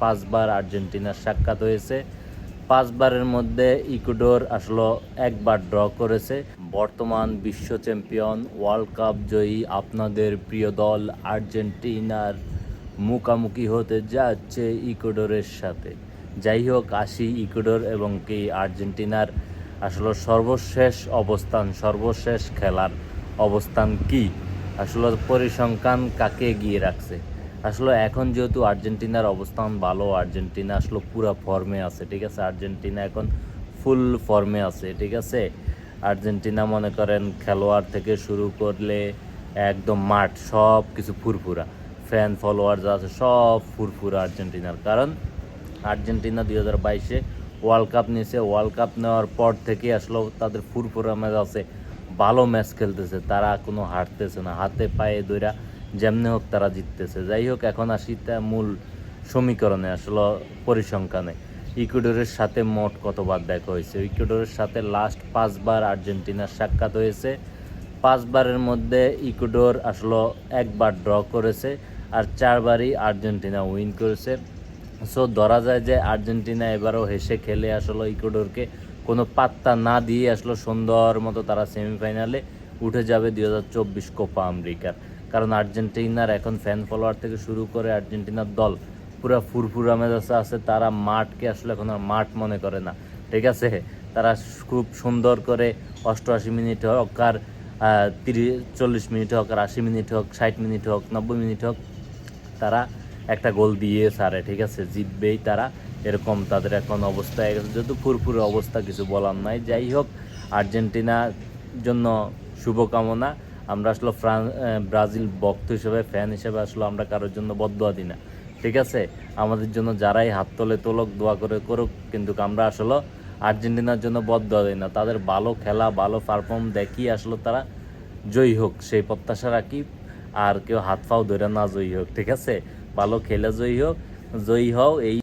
পাঁচবার আর্জেন্টিনার সাক্ষাৎ হয়েছে। পাঁচবারের মধ্যে ইকুডোর আসলে একবার ড্র করেছে। বর্তমান বিশ্ব চ্যাম্পিয়ন ওয়ার্ল্ড কাপ জয়ী আপনাদের প্রিয় দল আর্জেন্টিনার মুখামুখি হতে যাচ্ছে ইকুডোরের সাথে। যাই হোক, আসি ইকুডোর এবং কি আর্জেন্টিনার আসলে সর্বশেষ অবস্থান, সর্বশেষ খেলার অবস্থান কি? আসলে পরিসংখ্যান কাকে এগিয়ে রাখছে? আসলে এখন যেহেতু আর্জেন্টিনার অবস্থান ভালো, আর্জেন্টিনা আসলে পুরো ফর্মে আছে, ঠিক আছে? আর্জেন্টিনা এখন ফুল ফর্মে আছে, ঠিক আছে? আর্জেন্টিনা মনে করেন খেলোয়াড় থেকে শুরু করলে একদম মাঠ সব কিছু ফুরফুরা। ফ্যান ফলোয়ার যা আছে, সব ফুরফুরা আর্জেন্টিনার। কারণ আর্জেন্টিনা দুই হাজার বাইশে ওয়ার্ল্ড কাপ নিয়েছে ওয়ার্ল্ড কাপ নেওয়ার পর থেকে আসলে তাদের ফুরফুরা ম্যাচ আছে ভালো ম্যাচ খেলতেছে, তারা কোনো হারতেছে না। হাতে পায়ে দইরা যেমনি হোক তারা জিততেছে। যাই হোক, এখন আসি তা মূল সমীকরণে, আসলে পরিসংখ্যানে। ইকুয়েডরের সাথে মোট কতবার দেখা হয়েছে? ইকুয়েডরের সাথে লাস্ট পাঁচবার আর্জেন্টিনার সাক্ষাৎ হয়েছে। পাঁচবারের মধ্যে ইকুয়েডর আসলে একবার ড্র করেছে আর চারবারই আর্জেন্টিনা উইন করেছে। সো ধরা যায় যে আর্জেন্টিনা এবারও হেসে খেলে আসলে ইকুয়েডরকে কোনো পাত্তা না দিয়ে আসলে সুন্দর মতো তারা সেমিফাইনালে উঠে যাবে দুই হাজার চব্বিশ কোপা আমেরিকার কারণ আর্জেন্টিনার এখন ফ্যান ফলোয়ার থেকে শুরু করে আর্জেন্টিনার দল পুরা ফুরফুরা মেজাজে আছে, তারা মাঠকে আসলে এখন আর মাঠ মনে করে না। ঠিক আছে? তারা খুব সুন্দর করে অষ্টআশি মিনিট হোক আর তিরিশ, চল্লিশ মিনিট হোক আর আশি মিনিট হোক, ষাট মিনিট হোক, নব্বই মিনিট হোক, তারা একটা গোল দিয়ে সারে ঠিক আছে? জিতবেই তারা, এরকম তাদের এখন অবস্থা হয়ে গেছে। যেহেতু ফুরফুরে অবস্থা কিছু বলার নাই, যাই হোক, আর্জেন্টিনার জন্য শুভকামনা। আমরা আসলে ফ্রান্স ব্রাজিল ভক্ত হিসেবে ফ্যান হিসেবে আসলে আমরা কারোর জন্য বদয়া দিই না। ঠিক আছে? আমাদের জন্য যারাই হাত তোলে, তোলক, দোয়া করে, করুক, কিন্তু আমরা আসলে আর্জেন্টিনার জন্য বদয়া দিই না। তাদের ভালো খেলা, ভালো পারফর্ম দেখি আসলে তারা জয়ী হোক, সেই প্রত্যাশা রাখি। আর কেউ হাত পাও ধরে না জয়ী হোক, ঠিক আছে? ভালো খেলে জয়ী হোক, জয়ী হও, এই